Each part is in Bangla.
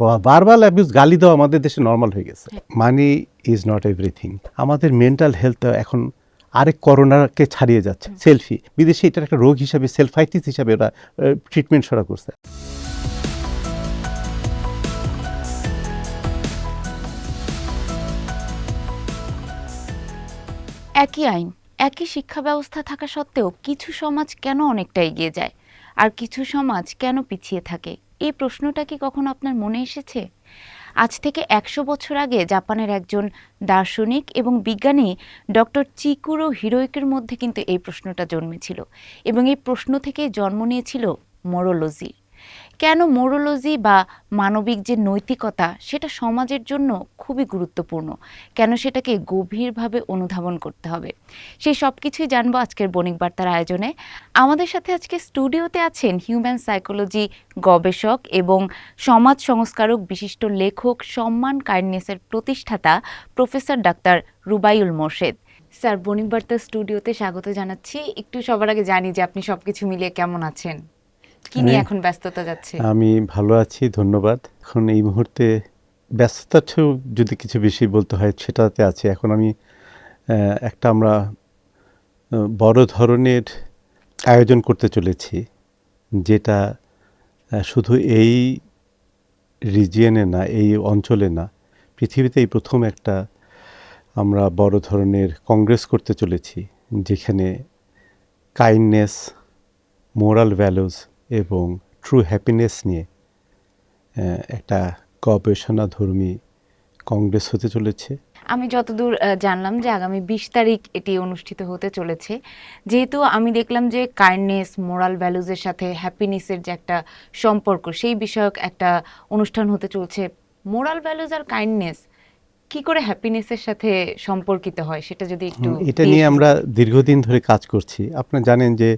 বারবার অ্যাবিউজ গালি দেওয়া আমাদের দেশে নর্মাল হয়ে গেছে। মানি ইজ নট এভরিথিং আমাদের মেন্টাল হেলথ এখন আরেক করোনাকে ছাড়িয়ে যাচ্ছে। সেলফি বিদেশে এটার একটা রোগ হিসাবে সেলফাইটিস হিসাবে ওরা ট্রিটমেন্ট সরা করছে। একই আইন একই শিক্ষা ব্যবস্থা থাকা সত্ত্বেও কিছু সমাজ কেন অনেকটা এগিয়ে যায়? আর কিছু সমাজ কেন পিছিয়ে থাকে? এই প্রশ্নটা কি কখনো আপনার মনে এসেছে? আজ থেকে একশো বছর আগে জাপানের একজন দার্শনিক এবং বিজ্ঞানী ডক্টর চিকুরো হিরোইকের মধ্যে কিন্তু এই প্রশ্নটা জন্মেছিল এবং এই প্রশ্ন থেকে জন্ম নিয়েছিল মোরোলজি। কেন মোরোলজি বা মানবিক যে নৈতিকতা, সেটা সমাজের জন্য খুবই গুরুত্বপূর্ণ? কেন সেটাকে গভীরভাবে অনুধাবন করতে হবে? সেই সব কিছুই জানব আজকের বণিক বার্তার আয়োজনে। আমাদের সাথে আজকে স্টুডিওতে আছেন হিউম্যান সাইকোলজি গবেষক এবং সমাজ সংস্কারক বিশিষ্ট লেখক, সম্মান কাইন্ডনেসের প্রতিষ্ঠাতা professor doctor Rubaiul Morshed. Sir, বণিক বার্তার স্টুডিওতে স্বাগত জানাচ্ছি। একটু সবার আগে জানি যে আপনি সবকিছু মিলিয়ে কেমন আছেন? কি নিয়ে আমি- এখন ব্যস্ততা যাচ্ছে? আমি ভালো আছি ধন্যবাদ। এখন এই মুহূর্তে ব্যস্ততার চেয়েও যদি কিছু বেশি বলতে হয় সেটাতে আছে। এখন আমি একটা আমরা বড় ধরনের আয়োজন করতে চলেছি যেটা শুধু এই রিজিয়নে না এই অঞ্চলে না পৃথিবীতে এই প্রথম একটা আমরা বড় ধরনের কংগ্রেস করতে চলেছি যেখানে কাইন্ডনেস মোরাল ভ্যালুজ এবং ট্রু হ্যাপিনেস নিয়ে একটা গবেষণাধর্মী কংগ্রেস হতে চলেছে। আমি যতদূর জানলাম যে আগামী বিশ তারিখ এটি অনুষ্ঠিত হতে চলেছে। যেহেতু আমি দেখলাম যে কাইন্ডনেস মোরাল ভ্যালুজের সাথে হ্যাপিনেসের যে একটা সম্পর্ক সেই বিষয়ক একটা অনুষ্ঠান হতে চলছে। মোরাল ভ্যালুজ আর কাইন্ডনেস কি করে হ্যাপিনেসের সাথে সম্পর্কিত হয় সেটা যদি একটু এটা নিয়ে আমরা দীর্ঘদিন ধরে কাজ করছি। আপনারা জানেন যে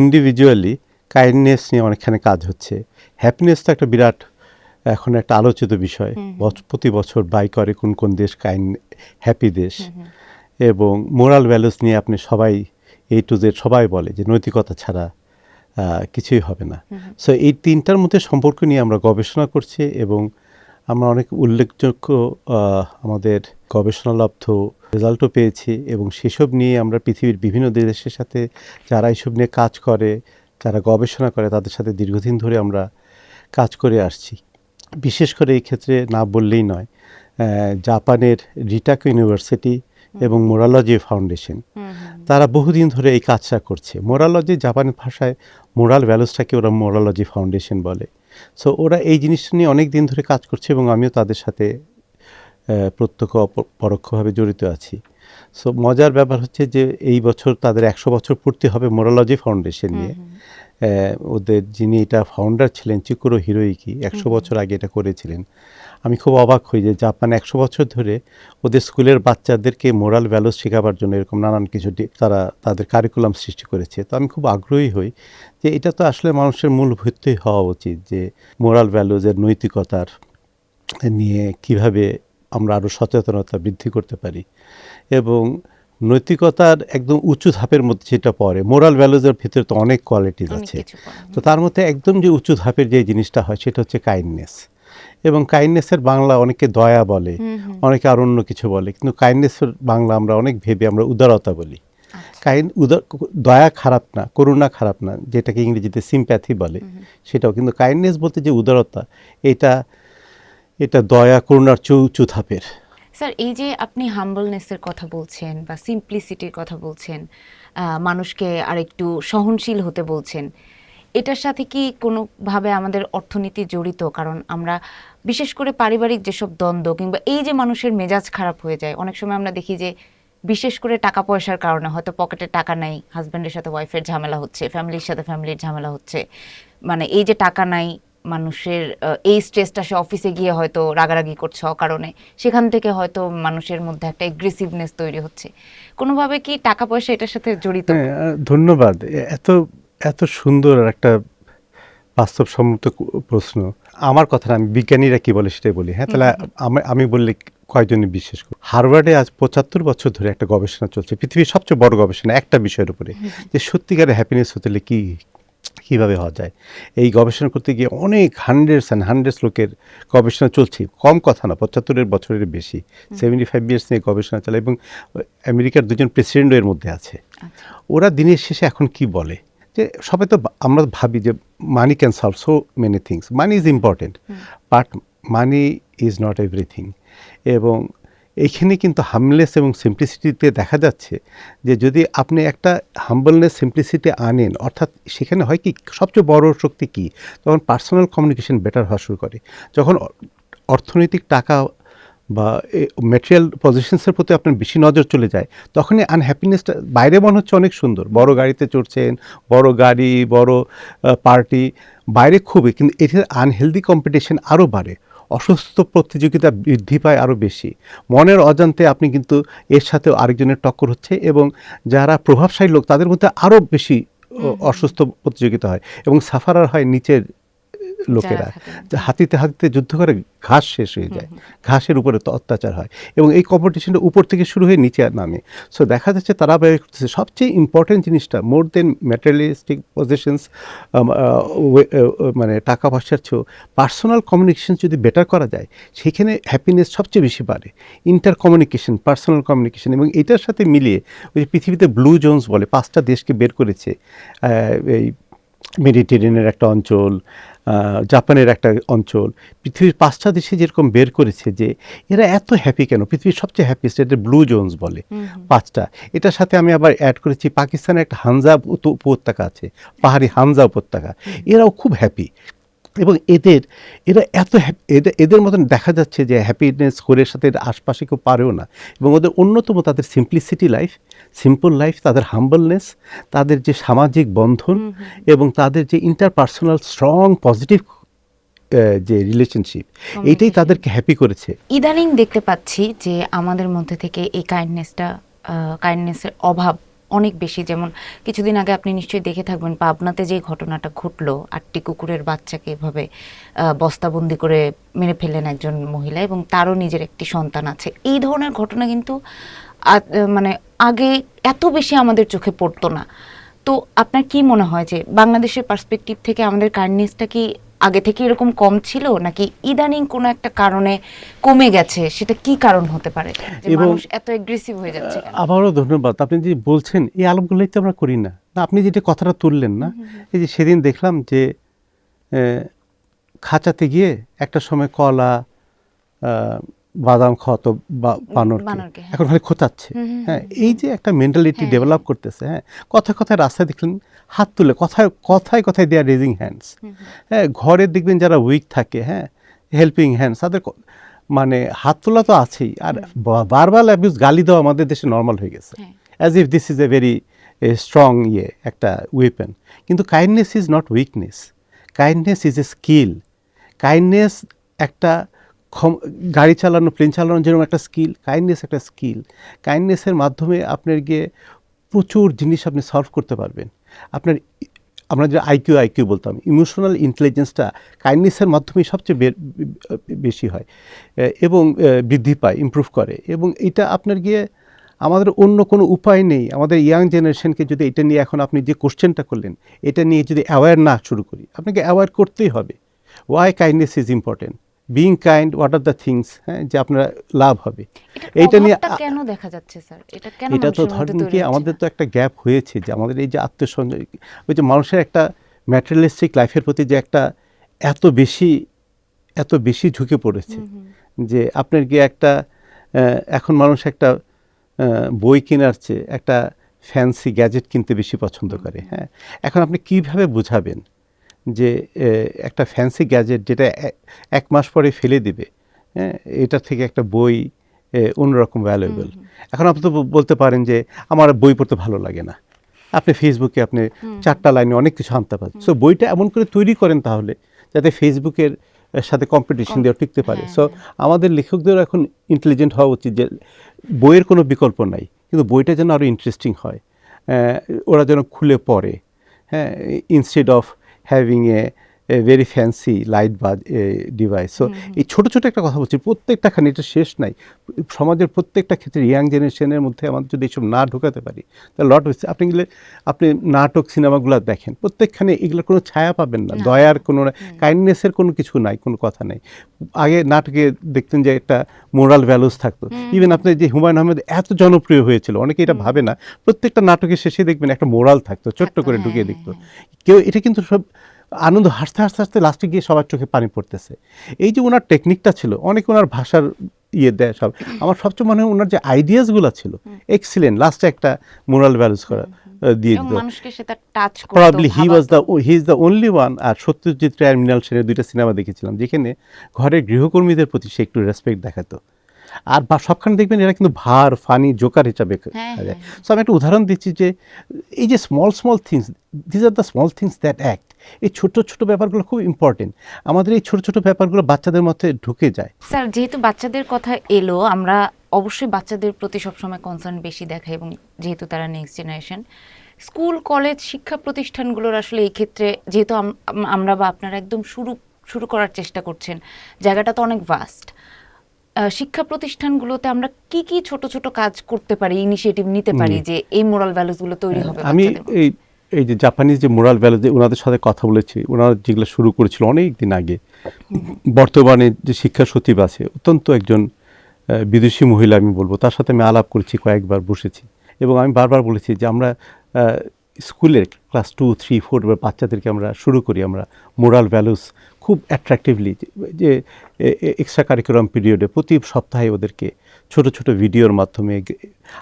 ইন্ডিভিজুয়ালি কাইন্ডনেস নিয়ে অনেকখানি কাজ হচ্ছে। হ্যাপিনেস তো একটা বিরাট এখন একটা আলোচিত বিষয়। প্রতি বছর বাই করে কোন কোন দেশ কাইন্ড হ্যাপি দেশ। এবং মোরাল ভ্যালুস নিয়ে আপনি সবাই এই টু জেড সবাই বলে যে নৈতিকতা ছাড়া কিছুই হবে না। সো এই তিনটার মধ্যে সম্পর্ক নিয়ে আমরা গবেষণা করছি এবং আমরা অনেক উল্লেখযোগ্য আমাদের গবেষণালব্ধ রেজাল্টও পেয়েছি এবং সেসব নিয়ে আমরা পৃথিবীর বিভিন্ন দেশের সাথে যারা এইসব নিয়ে কাজ করে যারা গবেষণা করে তাদের সাথে দীর্ঘদিন ধরে আমরা কাজ করে আসছি। বিশেষ করে এই ক্ষেত্রে না বললেই নয় জাপানের রিটাকো ইউনিভার্সিটি এবং মোরালজি ফাউন্ডেশন। তারা বহুদিন ধরে এই কাজটা করছে। মোরালজি জাপানি ভাষায় মোরাল ভ্যালুসটাকে ওরা মোরালজি ফাউন্ডেশন বলে। সো ওরা এই জিনিসটা নিয়ে অনেক দিন ধরে কাজ করছে এবং আমিও তাদের সাথে প্রত্যক্ষ পরোক্ষভাবে জড়িত আছি। সো মজার ব্যাপার হচ্ছে যে এই বছর তাদের একশো বছর পূর্তি হবে মোরালজি ফাউন্ডেশন নিয়ে। ওদের যিনি এটা ফাউন্ডার ছিলেন চিকুরো হিরোইকি একশো বছর আগে এটা করেছিলেন। আমি খুব অবাক হই যে জাপান একশো বছর ধরে ওদের স্কুলের বাচ্চাদেরকে মোরাল ভ্যালুস শেখাবার জন্য এরকম নানান কিছু তারা তাদের কারিকুলাম সৃষ্টি করেছে। তো আমি খুব আগ্রহী হই যে এটা তো আসলে মানুষের মূল ভিত্তি হওয়া উচিত যে মোরাল ভ্যালুজের নৈতিকতার নিয়ে কীভাবে আমরা আরও সচেতনতা বৃদ্ধি করতে পারি। এবং নৈতিকতার একদম উঁচু ধাপের মধ্যে যেটা পড়ে মোরাল ভ্যালুজের ভিতরে তো অনেক কোয়ালিটিস অনেক আছে। তো তার মধ্যে একদম যে উঁচু ধাপের যে জিনিসটা হয় সেটা হচ্ছে কাইন্ডনেস এবং কাইন্ডনেসের বাংলা অনেকে দয়া বলে অনেকে আর অন্য কিছু বলে কিন্তু কাইন্ডনেসের বাংলা আমরা অনেক ভেবে আমরা উদারতা বলি। আচ্ছা। কাইন্ড উদার দয়া খারাপ না করুণা খারাপ না যেটাকে ইংরেজিতে সিম্প্যাথি বলে সেটাও। কিন্তু কাইন্ডনেস বলতে যে উদারতা এটা এটা দয়া, করুণার চৌচু ধাপের স্যার, এই যে আপনি হাম্বলনেসের কথা বলছেন বা সিম্পলিসিটির কথা বলছেন মানুষকে আরেকটু সহনশীল হতে বলছেন, এটার সাথে কি কোনোভাবে আমাদের অর্থনীতি জড়িত? কারণ আমরা বিশেষ করে পারিবারিক যেসব দ্বন্দ্ব কিংবা এই যে মানুষের মেজাজ খারাপ হয়ে যায়, অনেক সময় আমরা দেখি যে বিশেষ করে টাকা পয়সার কারণে হয়তো পকেটে টাকা নাই হাজব্যান্ডের সাথে ওয়াইফের ঝামেলা হচ্ছে ফ্যামিলির সাথে ফ্যামিলির ঝামেলা হচ্ছে মানে এই যে টাকা নাই মানুষের এই স্ট্রেসটা সে অফিসে গিয়ে হয়তো রাগারাগি করছে কারণে সেখান থেকে হয়তো মানুষের মধ্যে একটা এগ্রেসিভনেস তৈরি হচ্ছে। কোনোভাবে কি টাকা পয়সা এটার সাথে জড়িত? হ্যাঁ ধন্যবাদ। এত এত সুন্দর একটা বাস্তবসম্মত প্রশ্ন। আমার কথা আমি বিজ্ঞানীরা কি বলে সেটাই বলি। হ্যাঁ তাহলে আমি- আমি বললে কয়জনে বিশ্বাস করি হার্ভার্ডে আজ পঁচাত্তর বছর ধরে একটা গবেষণা চলছে পৃথিবীর সবচেয়ে বড় গবেষণা একটা বিষয়ের উপরে। যে সত্যিকারের হ্যাপিনেস হতে কি কীভাবে হওয়া যায়? এই গবেষণা করতে গিয়ে অনেক হান্ড্রেডস অ্যান্ড হান্ড্রেডস লোকের গবেষণা চলছে। কম কথা না পঁচাত্তরের বছরের বেশি। সেভেন্টি ফাইভ ইয়ার্স নিয়ে গবেষণা চালায় এবং আমেরিকার দুজন প্রেসিডেন্টও এর মধ্যে আছে। আচ্ছা। ওরা দিনের শেষে এখন কি বলে? যে সবাই তো আমরা ভাবি যে money can solve so many things money is important but money is not everything এবং এইখানে কিন্তু হামলেস এবং সিম্পলিসিটিতে দেখা যাচ্ছে যে যদি আপনি একটা হাম্বলনেস সিম্পলিসিটি আনেন, অর্থাৎ সেখানে হয় কি, সবচেয়ে বড় শক্তি কি? তখন পার্সোনাল কমিউনিকেশন বেটার হওয়া শুরু করে। যখন অর্থনৈতিক টাকা বা মেটেরিয়াল পজিশনসের প্রতি আপনার বেশি নজর চলে যায়, তখনই আনহ্যাপিনেসটা বাইরে মনে হচ্ছে অনেক সুন্দর। বড় গাড়িতে চড়ছেন, বড় গাড়ি, বড় পার্টি বাইরে খুবই, কিন্তু এটার আনহেলদি কম্পিটিশন আরও বাড়ে। অসুস্থ প্রতিযোগিতা বৃদ্ধি পায় আরও বেশি। মনের অজান্তে আপনি কিন্তু এর সাথে আরেকজনের টক্কর হচ্ছে এবং যারা প্রভাবশালী লোক তাদের মধ্যে আরও বেশি অসুস্থ প্রতিযোগিতা হয় এবং সাফারার হয় নিচের লোকেরা। হাতিতে হাতিতে যুদ্ধ করে ঘাস শেষ হয়ে যায়। ঘাসের উপরে তো অত্যাচার হয়। এবং এই কম্পিটিশনটা উপর থেকে শুরু হয়ে নিচে নামে। সো দেখা যাচ্ছে তারা ব্যয় করতেছে। সবচেয়ে ইম্পর্টেন্ট জিনিসটা মোর দেন ম্যাটেরিয়ালিস্টিক পজিশনস মানে টাকা পয়সার চেয়েও পার্সোনাল কমিউনিকেশন যদি বেটার করা যায় সেখানে হ্যাপিনেস সবচেয়ে বেশি বাড়ে। ইন্টার কমিউনিকেশন পার্সোনাল কমিউনিকেশন এবং এটার সাথে মিলিয়ে ওই যে পৃথিবীতে ব্লু জোনস বলে পাঁচটা দেশকে বের করেছে এই মেডিটেরিয়ানের একটা অঞ্চল জাপানের একটা অঞ্চল। পৃথিবীর পাঁচটা দেশে যেরকম বের করেছে যে এরা এত হ্যাপি কেন? পৃথিবীর সবচেয়ে হ্যাপি স্টেটের ব্লু জোনস বলে পাঁচটা। এটার সাথে আমি আবার অ্যাড করেছি পাকিস্তানের একটা হানজা উপত্যকা আছে পাহাড়ি হানজা উপত্যকা। এরাও খুব হ্যাপি এবং এদের এরা এত এদের এদের মতন দেখা যাচ্ছে যে হ্যাপিনেস করে সাথে আশপাশে কেউ পারেও না। এবং ওদের অন্যতম তাদের সিম্পলিসিটি লাইফ সিম্পল লাইফ তাদের হাম্বলনেস তাদের যে সামাজিক বন্ধন এবং তাদের যে ইন্টারপার্সোনাল স্ট্রং পজিটিভ যে রিলেশনশিপ এইটাই তাদেরকে হ্যাপি করেছে। ইদানিং দেখতে পাচ্ছি যে আমাদের মধ্যে থেকে এই কাইন্ডনেসটা কাইন্ডনেসের অভাব অনেক বেশি। যেমন কিছুদিন আগে আপনি নিশ্চয়ই দেখে থাকবেন পাবনাতে যে ঘটনাটা ঘটলো, আটটি কুকুরের বাচ্চাকে এভাবে বস্তাবন্দি করে মেরে ফেললেন একজন মহিলা এবং তারও নিজের একটি সন্তান আছে। এই ধরনের ঘটনা কিন্তু মানে আগে এত বেশি আমাদের চোখে পড়তো না। তো আপনার কি মনে হয় যে বাংলাদেশের পার্সপেক্টিভ থেকে আমাদের কাইন্ডনেসটা কি আগে থেকে এরকম কম ছিল? নাকি ইদানিং কোনো একটা কারণে কমে গেছে? সেটা কি কারণ হতে পারে? এবং- মানুষ এত অ্যাগ্রেসিভ হয়ে যাচ্ছে আবারও ধন্যবাদ। আপনি যে বলছেন এই আলাপগুলোই তো আমরা করি না। না আপনি যেটা কথাটা তুললেন না এই যে সেদিন দেখলাম যে খাঁচাতে গিয়ে একটা সময় কলা বাদাম খাওয়াতো বা বানরকে। হ্যাঁ। এখন খালি খোঁচাচ্ছে। হ্যাঁ এই যে একটা মেন্টালিটি হ্যাঁ। ডেভেলপ করতেছে হ্যাঁ কথায় কথায় রাস্তায় দেখলেন হাত তুলে কথায় কথায় কথায় দেয়ার রেজিং হ্যান্ডস হ্যাঁ ঘরে দেখবেন যারা উইক থাকে হ্যাঁ হেল্পিং হ্যান্ডস তাদের মানে হাত তোলা তো আছেই। আর বারবার অ্যাবিউজ গালি দেওয়া আমাদের দেশে নর্মাল হয়ে গেছে। As if this is a very strong ইয়ে একটা ওয়েপেন কিন্তু kindness is not weakness kindness is a skill kindness একটা গাড়ি চালানো প্লেন চালানো যেরকম একটা স্কিল কাইন্ডনেস একটা স্কিল কাইন্ডনেসের মাধ্যমে আপনার গিয়ে প্রচুর জিনিস আপনি সলভ করতে পারবেন। আপনার আমরা যে আইকিউ আইকিউ বলতাম ইমোশনাল ইন্টেলিজেন্সটা কাইন্ডনেসের মাধ্যমেই সবচেয়ে বেশি হয় এবং বৃদ্ধি পায় ইমপ্রুভ করে, এবং এটা আপনার গিয়ে আমাদের অন্য কোনো উপায় নেই। আমাদের ইয়াং জেনারেশনকে যদি এটা নিয়ে এখন আপনি যে কোশ্চেনটা করলেন, এটা নিয়ে যদি অ্যাওয়্যার না শুরু করি, আপনাকে অ্যাওয়্যার করতেই হবে। Why kindness is important being kind what are the things হ্যাঁ যে আপনার লাভ হবে? এইটা নিয়ে কেন দেখা যাচ্ছে স্যার এটা কেন এটা তো ধরেন কি আমাদের তো একটা গ্যাপ হয়েছে যে আমাদের এই যে আত্মসঞ্জয় ওই যে মানুষের একটা ম্যাটেরিয়ালিস্টিক লাইফের প্রতি যে একটা এত বেশি এত বেশি ঝুঁকে পড়েছে। যে আপনার গিয়ে একটা এখন মানুষ একটা বই কেনার চেয়ে একটা ফ্যান্সি গ্যাজেট কিনতে বেশি পছন্দ করে হ্যাঁ। এখন আপনি কীভাবে বুঝাবেন? যে একটা ফ্যান্সি গ্যাজেট যেটা এক মাস পরে ফেলে দিবে হ্যাঁ? এটা থেকে একটা বই অন্যরকম ভ্যালুয়েবল এখন আপনি তো বলতে পারেন যে আমার বই পড়তে ভালো লাগে না। আপনি ফেসবুকে আপনি চারটা লাইনে অনেক কিছু আনতে পারেন। সো বইটা এমন করে তৈরি করেন তাহলে যাতে ফেসবুকের সাথে কম্পিটিশন দিয়ে টিকতে পারে। হ্যাঁ, সো আমাদের লেখকদেরও এখন ইন্টেলিজেন্ট হওয়া উচিত যে বইয়ের কোনো বিকল্প নাই কিন্তু বইটা যেন আরও ইন্টারেস্টিং হয়। ওরা যেন খুলে পড়ে হ্যাঁ? Instead of having a very fancy light বা ডিভাইস সো এই ছোট ছোট একটা কথা বলছি প্রত্যেকটা খানি এটা শেষ নাই। সমাজের প্রত্যেকটা ক্ষেত্রে ইয়াং জেনারেশনের মধ্যে আমাদের যদি এইসব না ঢোকাতে পারি তাহলে লট হচ্ছে আপনি গেলে আপনি নাটক সিনেমাগুলো দেখেন প্রত্যেকখানে এগুলোর কোনো ছায়া পাবেন না। দয়ার কোনো কাইন্ডনেসের কোনো কিছু নাই কোনো কথা নেই। আগে নাটকে দেখতেন যে একটা মোরাল ভ্যালুস থাকতো। ইভেন আপনি যে হুমায়ুন আহমেদ এত জনপ্রিয় হয়েছিল অনেকে এটা ভাবে না প্রত্যেকটা নাটকের শেষে দেখবেন একটা মোরাল থাকতো ছোট্ট করে হ্যাঁ, ঢুকিয়ে দেখতো কেউ এটা কিন্তু সব আনন্দ হাসতে হাসতে হাসতে লাস্টে গিয়ে সবার চোখে পানি পড়তেছে। এই যে ওনার টেকনিকটা ছিল অনেক ওনার ভাষার ইয়ে দেয় সব। আমার সবচেয়ে মনে হয় ওনার যে আইডিয়াসগুলো ছিল এক্সিলেন্ট লাস্টে একটা মোরাল ভ্যালুস করা দিয়ে দিত। Probably he was the. He is the only one আর সত্যজিৎ রায় আর মৃণাল সেনের দুইটা সিনেমা দেখেছিলাম যেখানে ঘরের গৃহকর্মীদের প্রতি সে একটু রেসপেক্ট দেখাতো। আর বা সবখানে দেখবেন এরা কিন্তু ভার ফানি জোকার হিসাবে হ্যাঁ, যায় হ্যাঁ, সো আমি একটা উদাহরণ দিচ্ছি যে এই যে small small things this are the small things that act এই ছোট ছোট ব্যাপারগুলো খুব ইম্পর্টেন্ট আমাদের এই ছোট ছোট ব্যাপারগুলো বাচ্চাদের মধ্যে ঢুকে যায়। স্যার যেহেতু বাচ্চাদের কথা এলো আমরা অবশ্যই বাচ্চাদের প্রতি সবসময় কনসার্ন বেশি দেখাই এবং যেহেতু তারা নেক্সট জেনারেশন স্কুল কলেজ শিক্ষা প্রতিষ্ঠানগুলোর আসলে এই ক্ষেত্রে যেহেতু আম- আম- আমরা বা আপনারা একদম শুরু শুরু করার চেষ্টা করছেন জায়গাটা তো অনেক ভাস্ট শিক্ষা প্রতিষ্ঠানগুলোতে আমরা কি কি ছোট ছোট কাজ করতে পারি ইনিশিয়েটিভ নিতে পারি যে এই মোরাল ভ্যালুসগুলো তৈরি হবে আমি এই এই যে জাপানিজ যে মোরাল ভ্যালু যে ওনাদের সাথে কথা বলেছি ওনারা যেগুলো শুরু করেছিল অনেক দিন আগে, বর্তমানে যে শিক্ষা সচিব আছে, অত্যন্ত একজন বিদেশি মহিলা আমি বলব, তার সাথে আমি আলাপ করেছি, কয়েকবার বসেছি। এবং আমি বারবার বলেছি যে আমরা স্কুলের ক্লাস টু থ্রি ফোর বাচ্চাদেরকে আমরা শুরু করি, আমরা মোরাল ভ্যালুস খুব অ্যাট্রাকটিভলি যে এক্সট্রা কারিকুলাম পিরিয়ডে প্রতি সপ্তাহে ওদেরকে ছোট ছোট ভিডিওর মাধ্যমে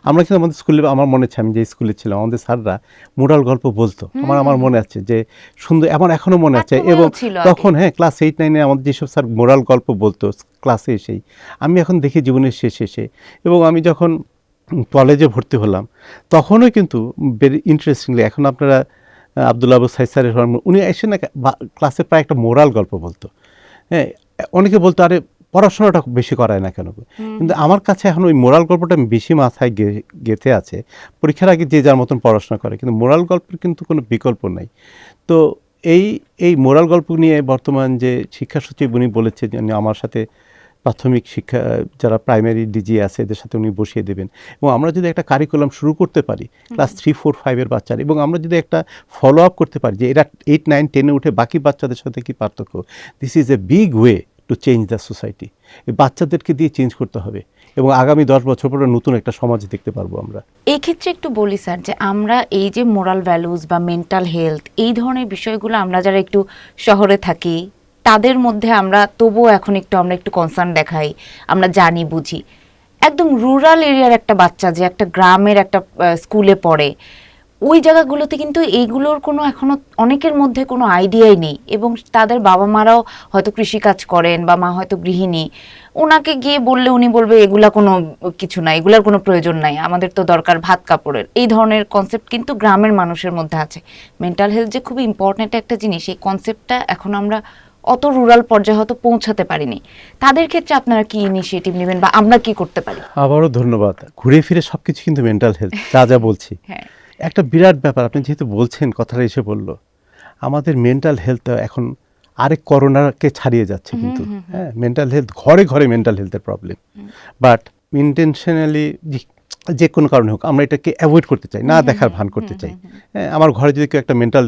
আমরা কিন্তু আমাদের স্কুলে আমার মনে আছে আমি যে স্কুলে ছিলাম আমাদের স্যাররা মোরাল গল্প বলতো। আমার আমার মনে আছে যে সুন্দর আমার এখনও মনে আছে এবং তখন হ্যাঁ ক্লাস এইট নাইনে আমাদের যেসব স্যার মোরাল গল্প বলতো ক্লাসে এসেই আমি এখন দেখি জীবনের শেষ এসে এবং আমি যখন কলেজে ভর্তি হলাম তখনও কিন্তু ভেরি ইন্টারেস্টিংলি এখন আপনারা আহ, আব্দুল আবু সাইদ স্যারের উনি এসে না ক্লাসে প্রায় একটা মোরাল গল্প বলতো। হ্যাঁ অনেকে বলতো আরে পড়াশোনাটা বেশি করায় না কেন কিন্তু আমার কাছে এখন ওই মোরাল গল্পটা বেশি মাথায় গে- গেঁথে আছে। পরীক্ষার আগে যে যার মতন পড়াশোনা করে কিন্তু মোরাল গল্পের কিন্তু কোনো বিকল্প নাই। তো এই এই মোরাল গল্প নিয়ে বর্তমান যে শিক্ষা সচিব উনি বলেছে যে আমার সাথে প্রাথমিক শিক্ষা যারা প্রাইমারি ডিজি আছে এদের সাথে উনি বসিয়ে দেবেন। এবং আমরা যদি একটা কারিকুলাম শুরু করতে পারি ক্লাস থ্রি ফোর ফাইভের বাচ্চার এবং আমরা যদি একটা ফলো আপ করতে পারি যে এরা এইট নাইন টেনে উঠে বাকি বাচ্চাদের সাথে কি পার্থক্য this is a big way to change the society এই বাচ্চাদেরকে দিয়ে চেঞ্জ করতে হবে। এবং আগামী দশ বছর পরে নতুন একটা সমাজ দেখতে পারব আমরা। এই ক্ষেত্রে একটু বলি স্যার যে আমরা এই যে মোরাল ভ্যালুস বা মেন্টাল হেলথ এই ধরনের বিষয়গুলো আমরা যারা একটু শহরে থাকি তাদের মধ্যে আমরা, তবুও এখন একটু আমরা একটু কনসার্ন দেখাই, আমরা জানি, বুঝি। একদম রুরাল এরিয়ার একটা বাচ্চা যে একটা গ্রামের একটা স্কুলে পড়ে, ওই জায়গাগুলোতে কিন্তু এইগুলোর কোনো এখনও অনেকের মধ্যে কোনো আইডিয়াই নেই এবং তাদের বাবা মারাও হয়তো কৃষিকাজ করেন বা মা হয়তো গৃহিণী। ওনাকে গিয়ে বললে উনি বলবে, এগুলা কোনো কিছু নাই এগুলার কোনো প্রয়োজন নাই, আমাদের তো দরকার ভাত কাপড়ের। এই ধরনের কনসেপ্ট কিন্তু গ্রামের মানুষের মধ্যে আছে। মেন্টাল হেলথ যে খুবই ইম্পর্ট্যান্ট একটা জিনিস, এই কনসেপ্টটা এখন আমরা অত রুরাল পর্যায়ে হয়তো পৌঁছাতে পারিনি। তাদের ক্ষেত্রে আপনারা কি ইনিশিয়েটিভ নেবেন বা আমরা কি করতে পারি? আবারও ধন্যবাদ। ঘুরে ফিরে সব কিছু কিন্তু মেন্টাল হেলথ যা যা বলছি। হ্যাঁ। একটা বিরাট ব্যাপার আপনি যেহেতু বলছেন কথাটা এসে বলল আমাদের মেন্টাল হেলথ এখন আরেক করোনাকে ছাড়িয়ে যাচ্ছে কিন্তু। হ্যাঁ মেন্টাল হেলথ ঘরে ঘরে মেন্টাল হেলথের প্রবলেম বাট ইন্টেনশনালি যে কোনো কারণে হোক আমরা এটাকে অ্যাভয়েড করতে চাই না দেখার ভান করতে চাই। হ্যাঁ আমার ঘরে যদি কেউ একটা মেন্টাল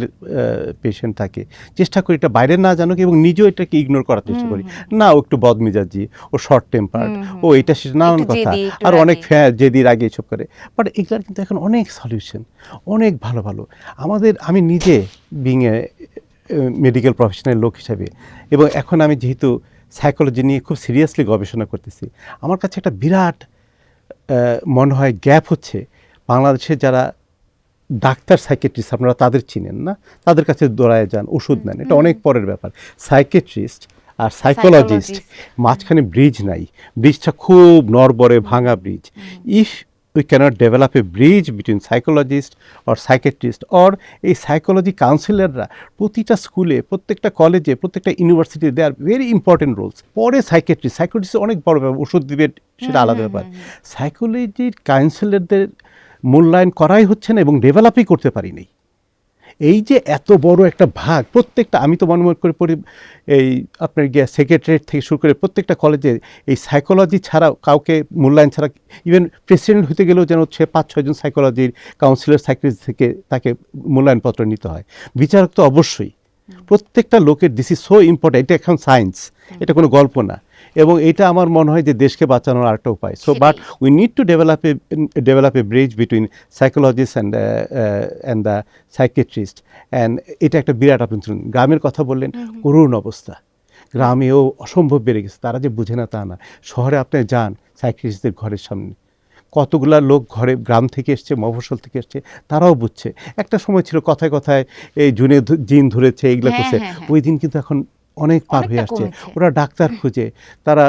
পেশেন্ট থাকে চেষ্টা করি এটা বাইরে না জানুক এবং নিজেও এটাকে ইগনোর করার চেষ্টা করি। না ও একটু বদমিজাজি ও শর্ট টেম্পার্ড ও এটা সেটা নানান কথা। আর অনেক। হ্যাঁ যেদিন আগে এসব করে। বাট এগুলার কিন্তু এখন অনেক সলিউশন অনেক ভালো ভালো। আমাদের আমি নিজে বিং এ মেডিকেল প্রফেশনাল লোক হিসাবে এবং এখন আমি যেহেতু সাইকোলজি নিয়ে খুব সিরিয়াসলি গবেষণা করতেছি আমার কাছে একটা বিরাট মনে হয় গ্যাপ হচ্ছে। বাংলাদেশে যারা ডাক্তার সাইকেট্রিস্ট আপনারা তাদের চিনেন না? তাদের কাছে দৌড়ায় যান ওষুধ নেন। এটা অনেক পরের ব্যাপার। সাইকেট্রিস্ট আর সাইকোলজিস্ট মাঝখানে ব্রিজ নাই। ব্রিজটা খুব নরবরে ভাঙা bridge. If we cannot develop a bridge between psychologist or psychiatrist or এই সাইকোলজি কাউন্সিলররা প্রতিটা স্কুলে প্রত্যেকটা কলেজে প্রত্যেকটা university they are very important roles পরে সাইকেট্রিস্ট সাইকোলজিস্ট অনেক বড় ব্যাপার ওষুধ দিবে সেটা আলাদা ব্যাপার। সাইকোলজির কাউন্সিলরদের মূল্যায়ন করাই হচ্ছে না এবং ডেভেলপই করতে পারিনি এই যে এত বড় একটা ভাগ প্রত্যেকটা আমি তো মনে মনে করে পড়ি এই আপনার গিয়ে সেক্রেটারিয়েট থেকে শুরু করে প্রত্যেকটা কলেজে এই সাইকোলজি ছাড়া কাউকে মূল্যায়ন ছাড়া ইভেন প্রেসিডেন্ট হতে গেলেও যেন হচ্ছে পাঁচ ছয়জন সাইকোলজির কাউন্সিলর সাইকোলজি থেকে তাকে মূল্যায়নপত্র নিতে হয়। বিচারক তো অবশ্যই। প্রত্যেকটা লোকের দিস ইজ সো ইম্পর্টেন্ট এটা এখন সায়েন্স এটা কোনো গল্প না। এবং এটা আমার মনে হয় যে দেশকে বাঁচানোর আরেকটা উপায়। So but we need to develop a develop a bridge between psychologist and and the psychiatrist and এটা একটা বিরাট আপনি। গ্রামের কথা বললেন করুণ অবস্থা। গ্রামেও অসম্ভব বেড়ে গেছে তারা যে বুঝে না তা না। শহরে আপনি যান সাইকিয়াট্রিস্টদের ঘরের সামনে। কতগুলা লোক ঘরে গ্রাম থেকে এসছে মফস্বল থেকে এসছে তারাও বুঝছে। একটা সময় ছিল কথায় কথায় এই জুনে জিন ধরেছে এইগুলো হ্যাঁ, করছে। হ্যাঁ, হ্যাঁ। ওই দিন কিন্তু এখন অনেক পার হয়ে আসছে। ওরা ডাক্তার খুঁজে তারা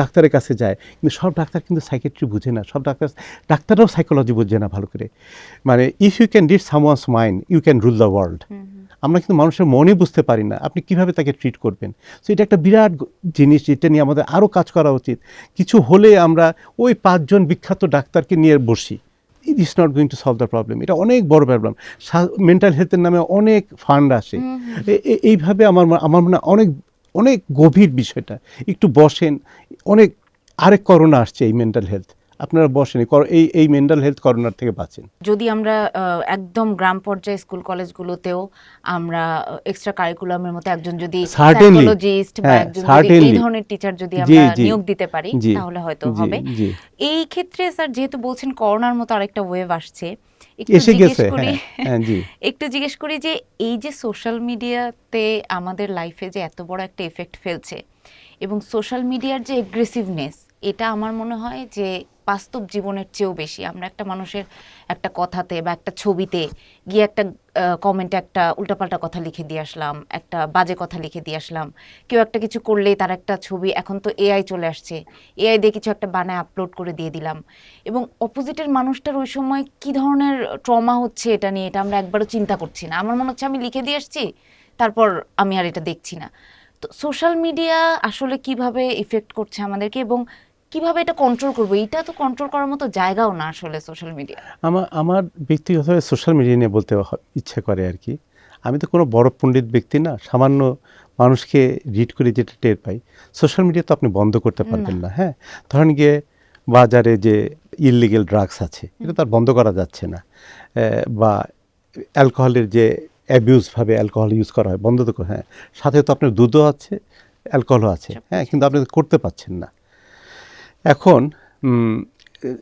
ডাক্তারের কাছে যায়। কিন্তু সব ডাক্তার কিন্তু সাইকেট্রি বুঝে না। সব ডাক্তার ডাক্তাররাও সাইকোলজি বুঝে না ভালো করে। মানে if you can read someone's mind you can rule the world আমরা কিন্তু মানুষের মনে বুঝতে পারি না আপনি কীভাবে তাকে ট্রিট করবেন? সো এটা একটা বিরাট জিনিস যেটা নিয়ে আমাদের আরও কাজ করা উচিত। কিছু হলে আমরা ওই পাঁচজন বিখ্যাত ডাক্তারকে নিয়ে বসি। It is not going to solve the problem এটা অনেক বড় প্রবলেম মেন্টাল হেলথের নামে অনেক ফান্ড আসে এইভাবে আমার আমার মনে হয় অনেক অনেক গভীর বিষয়টা। একটু বসেন অনেক আরেক করোনা আসছে এই মেন্টাল হেলথ আপনারা বসেন এই এই মেন্টাল হেলথ করোনার থেকে বাঁচেন। যদি আমরা একদম গ্রাম পর্যায়ে স্কুল কলেজগুলোতেও আমরা এক্সট্রা কারিকুলামের মতো একজন যদি সাইকোলজিস্ট বা হ্যাঁ, একজন এই ধরনের টিচার যদি আমরা নিয়োগ দিতে পারি তাহলে হয়তো হবে। এই ক্ষেত্রে স্যার যেহেতু বলছেন করোনার মতো আরেকটা ওয়েভ আসছে একটু এসে জিজ্ঞেস গেছে করি হ্যাঁ হ্যাঁ জি। একটু জিজ্ঞেস করি যে এই যে সোশ্যাল মিডিয়াতে আমাদের লাইফে যে এত বড় একটা এফেক্ট ফেলছে এবং সোশ্যাল মিডিয়ার যে এগ্রেসিভনেস এটা আমার মনে হয় যে বাস্তব জীবনের চেয়েও বেশি। আমরা একটা মানুষের একটা কথাতে বা একটা ছবিতে গিয়ে একটা কমেন্টে একটা উল্টাপাল্টা কথা লিখে দিয়ে আসলাম, একটা বাজে কথা লিখে দিয়ে আসলাম। কেউ একটা কিছু করলেই তার একটা ছবি, এখন তো এআই চলে আসছে। এআই দিয়ে কিছু একটা বানায় আপলোড করে দিয়ে দিলাম। এবং অপোজিটের মানুষটার ওই সময় কি ধরনের ট্রমা হচ্ছে এটা নিয়ে এটা আমরা একবারও চিন্তা করছি না। আমার মনে হচ্ছে আমি লিখে দিয়ে আসছি, তারপর আমি আর এটা দেখছি না। তো সোশ্যাল মিডিয়া আসলে কীভাবে ইফেক্ট করছে আমাদেরকে এবং কীভাবে এটা কন্ট্রোল করব? এটা তো কন্ট্রোল করার মতো জায়গাও না আসলে সোশ্যাল মিডিয়া আমার আমার ব্যক্তিগতভাবে সোশ্যাল মিডিয়া নিয়ে বলতে ইচ্ছে করে আর কি। আমি তো কোনো বড় পণ্ডিত ব্যক্তি না সামান্য মানুষকে রিড করে যেটা টের পাই। সোশ্যাল মিডিয়া তো আপনি বন্ধ করতে পারবেন না হ্যাঁ? ধরেন গিয়ে বাজারে যে ইললিগেল ড্রাগস আছে এটা তো আর বন্ধ করা যাচ্ছে না। বা অ্যালকোহলের যে অ্যাবিউজভাবে অ্যালকোহল ইউজ করা হয় বন্ধ তো কর- হ্যাঁ। সাথে তো আপনার দুধও আছে অ্যালকোহলও আছে হ্যাঁ? কিন্তু আপনি করতে পারছেন না। এখন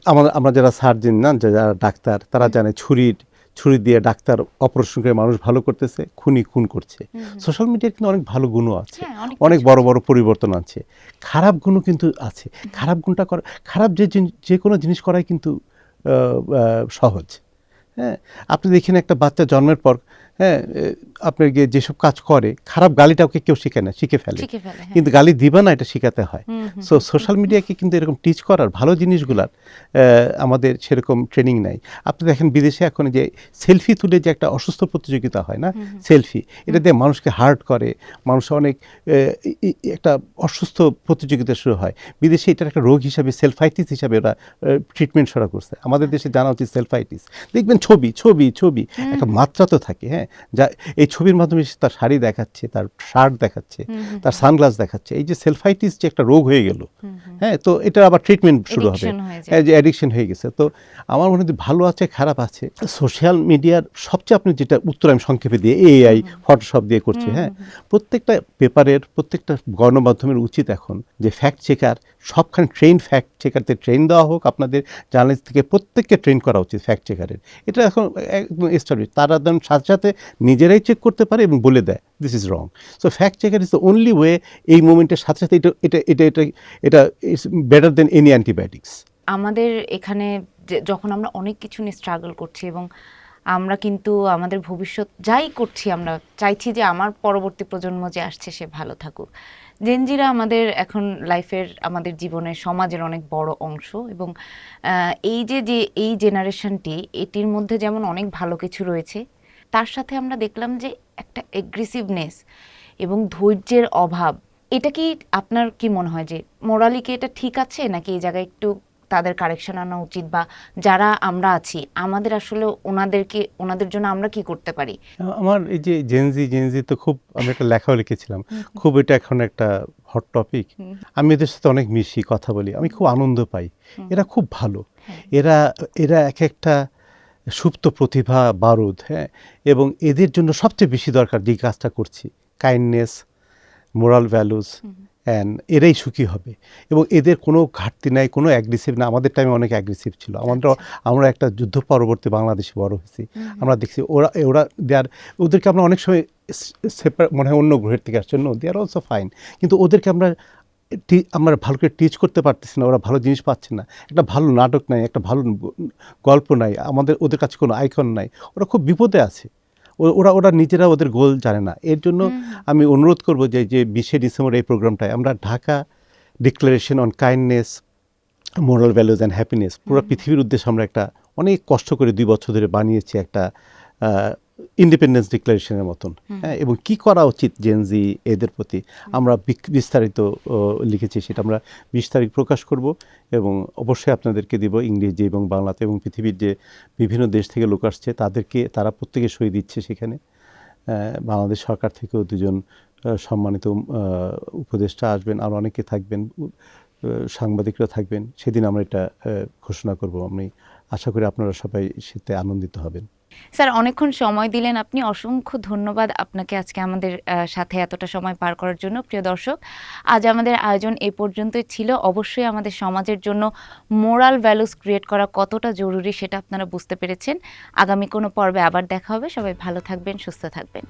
আমরা আমরা যারা সার্জন না যারা ডাক্তার তারা জানে ছুরির ছুরি দিয়ে ডাক্তার অপারেশন করে মানুষ ভালো করতেছে খুনি খুন করছে। সোশ্যাল মিডিয়ার কিন্তু অনেক ভালো গুণও আছে। হ্যাঁ, অনেক বড় বড় পরিবর্তন আছে খারাপ গুণও কিন্তু আছে। খারাপ গুণটা করা খারাপ যে যে কোনো জিনিস করাই কিন্তু সহজ। হ্যাঁ? আপনি দেখেন একটা বাচ্চা জন্মের পর হ্যাঁ আপনার গিয়ে যেসব কাজ করে খারাপ গালিটাকে কেউ শিখে না শিখে ফেলে। হ্যাঁ। কিন্তু গালি দিবা না এটা শেখাতে হয়। সো সোশ্যাল মিডিয়াকে কিন্তু এরকম টিচ করার ভালো জিনিসগুলার আমাদের সেরকম ট্রেনিং নাই। আপনি দেখেন বিদেশে এখন যে সেলফি তুলে যে একটা অসুস্থ প্রতিযোগিতা হয় না? সেলফি এটা দিয়ে মানুষকে হার্ট করে মানুষ অনেক একটা অসুস্থ প্রতিযোগিতা শুরু হয়। বিদেশে এটার একটা রোগ হিসাবে সেলফাইটিস হিসাবে ওরা ট্রিটমেন্ট সরা করছে। আমাদের দেশে জানা উচিত সেলফাইটিস দেখবেন ছবি ছবি ছবি। একটা মাত্রা তো থাকে হ্যাঁ? যা এই ছবির মাধ্যমে সে তার শাড়ি দেখাচ্ছে তার শার্ট দেখাচ্ছে তার সানগ্লাস দেখাচ্ছে। এই যে সেলফাইটিস যে একটা রোগ হয়ে গেল হ্যাঁ তো এটা আবার ট্রিটমেন্ট শুরু হবে। হয়ে। হ্যাঁ, যে অ্যাডিকশন হয়ে গেছে। তো আমার মনে হয় ভালো আছে খারাপ আছে সোশ্যাল মিডিয়ার সবচেয়ে আপনি যেটা উত্তর আমি সংক্ষেপে দিয়ে এআই ফটোশপ দিয়ে করছে হ্যাঁ। প্রত্যেকটা পেপারের প্রত্যেকটা গণমাধ্যমের উচিত এখন যে ফ্যাক্ট চেকার সবখানে ট্রেন ফ্যাক্ট চেকারদের ট্রেন দেওয়া হোক আপনাদের জার্নালিস্ট থেকে প্রত্যেককে ট্রেন করা উচিত ফ্যাক্ট চেকারের এটা এখন একদম এস্টাবলিশ তারা সাথে সাথে নিজেরাই চেক করতে পারে এবং বলে দেয় this is wrong so fact checker is the only way এই মুমেন্টের সাথে সাথে এটা এটা এটা এটা এটা is better than any antibiotics আমাদের এখানে যখন আমরা অনেক কিছু নিয়ে স্ট্রাগল করছি এবং আমরা কিন্তু আমাদের ভবিষ্যৎ যাই করছি, আমরা চাইছি যে আমার পরবর্তী প্রজন্ম যে আসছে সে ভালো থাকুক। জেনজিরা আমাদের এখন লাইফের আমাদের জীবনের, সমাজের অনেক বড় অংশ এবং এই যে যে, এই জেনারেশনটি এটির মধ্যে যেমন অনেক ভালো কিছু রয়েছে তার সাথে আমরা দেখলাম যে একটা এগ্রেসিভনেস এবং ধৈর্যের অভাব। এটা কি আপনার কি মনে হয় যে মোরালি কি এটা ঠিক আছে নাকি এই জায়গায় একটু তাদের কারেকশন আনা উচিত বা যারা আমরা আছি আমাদের আসলে ওনাদেরকে ওনাদের জন্য আমরা কি করতে পারি? আমার এই যে জেনজি জেনজি তো খুব আমি একটা লেখাও লিখেছিলাম খুব এটা এখন একটা হট টপিক আমি এদের সাথে অনেক মিশি কথা বলি আমি খুব আনন্দ পাই। এরা খুব ভালো। হ্যাঁ। এরা এরা এক একটা সুপ্ত প্রতিভা বারুদ হ্যাঁ? এবং এদের জন্য সবচেয়ে বেশি দরকার যে কাজটা করছি কাইন্ডনেস মোরাল ভ্যালুস অ্যান্ড এরাই সুখী হবে। এবং এদের কোনো ঘাটতি নাই কোনো অ্যাগ্রেসিভ না। আমাদের টাইমে অনেক অ্যাগ্রেসিভ ছিল। আমরা আমরা একটা যুদ্ধ পরবর্তী বাংলাদেশে বড় হয়েছি। আমরা দেখছি ওরা ওরা দেয়ার ওদেরকে আমরা অনেক সময় সেপার মনে হয় অন্য গ্রহের থেকে আসছে। দে আর অলসো ফাইন কিন্তু ওদেরকে আমরা আমরা ভালো করে টিচ করতে পারতেছি না ওরা ভালো জিনিস পাচ্ছে না। একটা ভালো নাটক নাই একটা ভালো গল্প নাই আমাদের ওদের কাছে কোনো আইকন নাই ওরা খুব বিপদে আছে। ওরা ওরা নিজেরা ওদের গোল জানে না। এর জন্য আমি অনুরোধ করব যে যে বিশে ডিসেম্বর এই প্রোগ্রামটায় আমরা Dhaka declaration on kindness moral values and happiness পুরো পৃথিবীর উদ্দেশ্যে আমরা একটা অনেক কষ্ট করে দুই বছর ধরে বানিয়েছি একটা ইন্ডিপেন্ডেন্স ডিক্লারেশনের মতন। হ্যাঁ এবং কি করা উচিত জেনজি এদের প্রতি? আমরা বিস্তারিত লিখেছি সেটা। আমরা বিশ তারিখ প্রকাশ করব এবং অবশ্যই আপনাদেরকে দিব ইংরেজি এবং বাংলাতে এবং পৃথিবীর যে বিভিন্ন দেশ থেকে লোক আসছে তাদেরকে তারা প্রত্যেকে সই দিচ্ছে সেখানে। বাংলাদেশ সরকার থেকেও দুজন সম্মানিত উপদেষ্টা আসবেন। আর অনেকে থাকবেন সাংবাদিকরা থাকবেন। সেদিন আমরা এটা ঘোষণা করব। আমি আশা করি আপনারা সবাই সেতে আনন্দিত হবেন। স্যার, অনেকক্ষণ সময় দিলেন। আপনি অসংখ্য ধন্যবাদ আপনাকে আজকে আমাদের সাথে এতটা সময় পার করার জন্য, প্রিয় দর্শক। আজ আমাদের আয়োজন এ পর্যন্তই ছিল। অবশ্যই আমাদের সমাজের জন্য মোরাল ভ্যালুস ক্রিয়েট করা কতটা জরুরি সেটা আপনারা বুঝতে পেরেছেন। আগামী কোনো পর্বে আবার দেখা হবে। সবাই ভালো থাকবেন, সুস্থ থাকবেন।